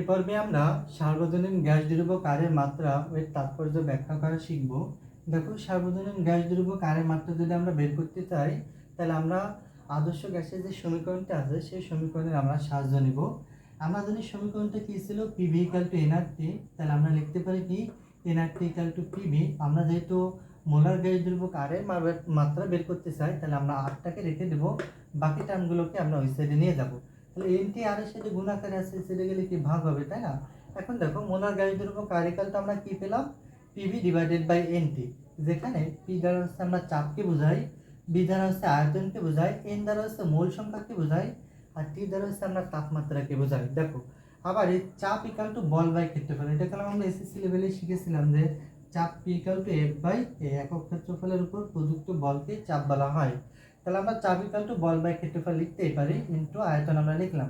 এ পর্বে আমরা সার্বজনীন গ্যাস দ্রব্য কারের মাত্রা ও এর তাৎপর্য ব্যাখ্যা করা শিখব। দেখো, সার্বজনীন গ্যাস দ্রব্য কারের মাত্রা যদি আমরা বের করতে চাই, তাহলে আমরা আদর্শ গ্যাসের যে সমীকরণটা আছে, সেই সমীকরণের আমরা সাহায্য নিব। আমরা জানি সমীকরণটা কী ছিল? পিভি ইকাল টু এনআরটি তাহলে আমরা লিখতে পারি কি? এনআরটি ইকাল টু পিভি আমরা যেহেতু মোলার গ্যাস দ্রব্য কারের মাত্রা বের করতে চাই, তাহলে আমরা আটটাকে রেখে দেবো। বাকি টার্মগুলোকে আমরা ওই সাইডে নিয়ে যাব। তাহলে এনটি আর এর সাথে গুণ আকারে আছে, সেটা গেলে কি ভাগ হবে, তাই না? এখন দেখো মোলার গ্যাস দ্রব্য কারিকালটা আমরা কি পেলাম? পিভি ডিভাইডেড বাই এনটি যেখানে পি দ্বারা হচ্ছে আমরা চাপকে বোঝাই বি দ্বারা হচ্ছে আয়তনকে বোঝাই এন দ্বারা হচ্ছে মোল সংখ্যাকে বোঝাই, আর টি দ্বারা হচ্ছে আমরা তাপমাত্রাকে বোঝাই। দেখো, আবার এই চাপ ইকাল টু বল বাই ক্ষেত্রফল, এটা কালাম আমরা এসএসসি লেভেলে শিখেছিলাম যে চাপ P equal to F by A একক ক্ষেত্রফলের উপর প্রযুক্ত বলকে চাপ বলা হয়। তাহলে আমরা চাপ ইকাল টু বল বাই ক্ষেত্রফল লিখতেই পারি ইন্টু আয়তন আমরা লিখলাম।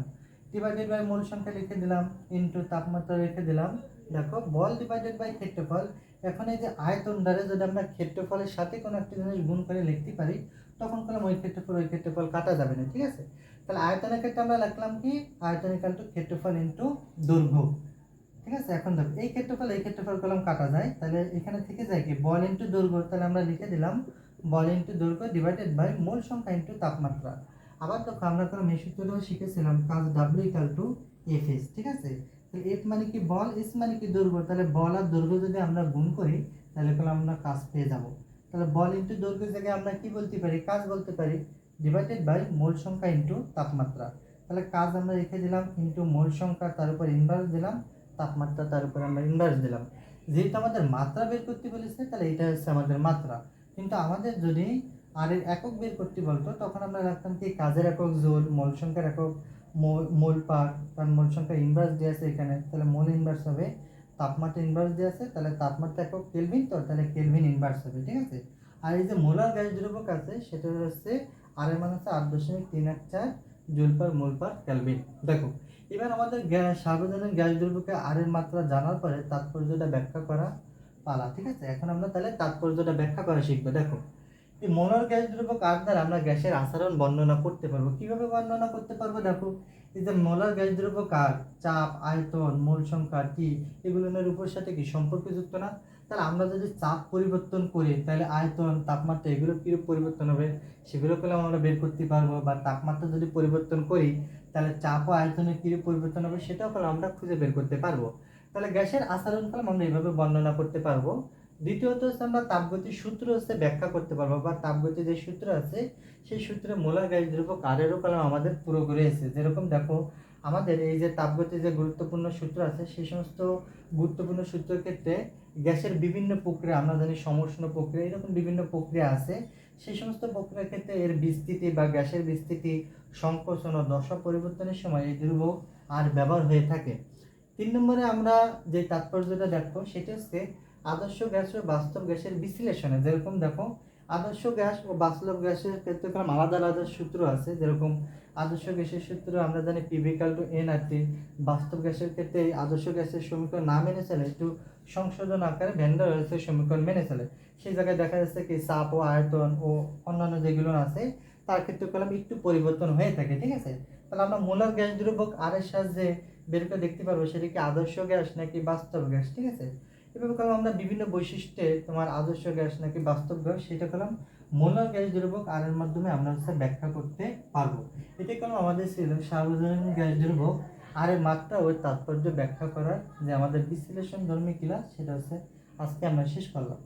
ডিভাইডেড বাই মূল সংখ্যা লিখে দিলাম ইন্টু তাপমাত্রা লিখে দিলাম। দেখো, বল ডিভাইডেড বাই ক্ষেত্রফল, এখন এই যে আয়তন দ্বারা যদি আমরা ক্ষেত্রফলের সাথে কোনো একটা জিনিস গুণ করে লিখতে পারি, তখন কোনো ওই ক্ষেত্রফল ওই ক্ষেত্রফল কাটা যাবে না, ঠিক আছে? তাহলে আয়তনের ক্ষেত্রে আমরা লিখলাম কি? আয়তন ইকাল টু ক্ষেত্রফল ইন্টু দৈর্ঘ্য ঠিক আছে? এখন দেখো, এই ক্ষেত্রফল এই ক্ষেত্রফল কলম কাটা যায়, তাহলে এখানে থেকে যায় কি? বল ইন্টু দৈর্ঘ্য তাহলে আমরা লিখে দিলাম বল ইন্টু দৈর্ঘ্য ডিভাইডেড বাই মূল সংখ্যা ইন্টু তাপমাত্রা। আবার দেখো আমরা কোনো মেশিন মেশিনগুলো শিখেছিলাম, কাজ W equal to F S ঠিক আছে? তাহলে এফ মানে কি বল এস মানে কি দৈর্ঘ্য? তাহলে বল আর দৈর্ঘ্য যদি আমরা গুণ করি, তাহলে কোনো আমরা কাজ পেয়ে যাব। তাহলে বল ইন্টু দৈর্ঘ্যের জায়গায় আমরা কি বলতে পারি? কাজ বলতে পারি ডিভাইডেড বাই মোল সংখ্যা ইন্টু তাপমাত্রা। তাহলে কাজ আমরা রেখে দিলাম ইন্টু মোল সংখ্যা, তার উপর ইনভার্স দিলাম, তাপমাত্রা তার উপর আমরা ইনভার্স দিলাম। যেহেতু আমাদের মাত্রা বের করতে বলেছে, তাহলে এটা হচ্ছে আমাদের মাত্রা। কিন্তু আমাদের যদি আর এর একক বের করতে বলতো, তখন আমরা রাখতাম কি কাজের একক জোল মোল সংখ্যার একক, মোল পার কারণ মোল সংখ্যা ইনভার্স দিয়ে আছে এখানে, তাহলে মোল ইনভার্স হবে, তাপমাত্রা ইনভার্স দিয়ে আছে, তাহলে তাপমাত্রা একক কেলভিন তো, তাহলে কেলভিন ইনভার্স হবে, ঠিক আছে? আর এই যে মোলার গ্যাস দ্রব্যক আছে, সেটা হচ্ছে আর এর মান হচ্ছে আট দশমিক তিন এক চার joule per mole per kelvin দেখো, এবার আমাদের গ্যাস সার্বজনীন গ্যাস দ্রব্যকে আর এর মাত্রা জানার পরে তাৎপর্যটা ব্যাখ্যা করা পালা, ঠিক আছে? এখন আমরা তাহলে তাৎপর্যটা ব্যাখ্যা করা শিখব। দেখো, এই মোলার গ্যাস দ্রব্য কার দ্বারা আমরা গ্যাসের আচরণ বর্ণনা করতে পারব। কীভাবে বর্ণনা করতে পারব? দেখো, এই যে মলার গ্যাস দ্রব্য কার চাপ, আয়তন, মূল সংখ্যা টি এগুলোর উপর সাথে কি সম্পর্কযুক্ত না? তাহলে আমরা যদি চাপ পরিবর্তন করি, তাহলে আয়তন, তাপমাত্রা এগুলো কিরূপ পরিবর্তন হবে? সেগুলো করলে আমরা বের করতে পারব? বা তাপমাত্রা যদি পরিবর্তন করি, তাহলে চাপ ও আয়তনের কিরূপ পরিবর্তন হবে? সেটাও আমরা খুঁজে বের করতে পারব? তাহলে গ্যাসের আচরণ কলম আমরা এইভাবে বর্ণনা করতে পারব। দ্বিতীয়ত হচ্ছে আমরা তাপগতির সূত্র হচ্ছে ব্যাখ্যা করতে পারব, বা তাপগতির যে সূত্র আছে, সেই সূত্রে মোলার গ্যাস দ্রব্য কারেরও কলম আমাদের পুরো রয়েছে যেরকম দেখো, আমাদের এই যে তাপগতির যে গুরুত্বপূর্ণ সূত্র আছে, সেই সমস্ত গুরুত্বপূর্ণ সূত্রের ক্ষেত্রে গ্যাসের বিভিন্ন প্রক্রিয়া, আমরা জানি সমষ্ণ প্রক্রিয়া, এরকম বিভিন্ন প্রক্রিয়া আছে। সেই সমস্ত প্রক্রিয়ার ক্ষেত্রে এর বিস্তৃতি বা গ্যাসের বিস্তৃতি, সংকোচন ও দশা পরিবর্তনের সময় এই ধ্রুবক আর ব্যবহার হয়ে থাকে। তিন নম্বরে আমরা যে তাৎপর্যটা দেখো সেটা হচ্ছে আদর্শ গ্যাস ও বাস্তব গ্যাসের বিশ্লেষণে। যেরকম দেখো, আদর্শ গ্যাস ও বাস্তব গ্যাসের ক্ষেত্রে কোনো আলাদা আলাদা সূত্র আছে। যেরকম আদর্শ গ্যাসের সূত্র আমরা জানি পিভিকাল টু এন আর টি বাস্তব গ্যাসের ক্ষেত্রে এই আদর্শ গ্যাসের সমীকরণ না মেনে চলে, একটু সংশোধন আকারে ভ্যান্ডার রয়েছে সমীকরণ মেনে চলে। সেই জায়গায় দেখা যাচ্ছে কি চাপ ও আয়তন ও অন্যান্য যেগুলো আছে, তার ক্ষেত্রে কলম একটু পরিবর্তন হয়ে থাকে, ঠিক আছে? তাহলে আমরা মোলার গ্যাস দ্রব্যক আর এর সাহায্যে বের করে দেখতে পারব সেটা কি আদর্শ গ্যাস নাকি বাস্তব গ্যাস, ঠিক আছে? এভাবে কলম আমরা বিভিন্ন বৈশিষ্ট্যে তোমার আদর্শ গ্যাস নাকি বাস্তব গ্যাস সেটা কলম মোলার গ্যাস দ্রব্যক আর এর মাধ্যমে আমরা হচ্ছে ব্যাখ্যা করতে পারব। এটাই কলম আমাদের ছিল সার্বজনীন গ্যাস দ্রব্যক আর এর মাত্রা ও তাৎপর্য ব্যাখ্যা করার যে আমাদের বিশ্লেষণ ধর্মী ক্লাস সেটা হচ্ছে আজকে আমরা শেষ করলাম।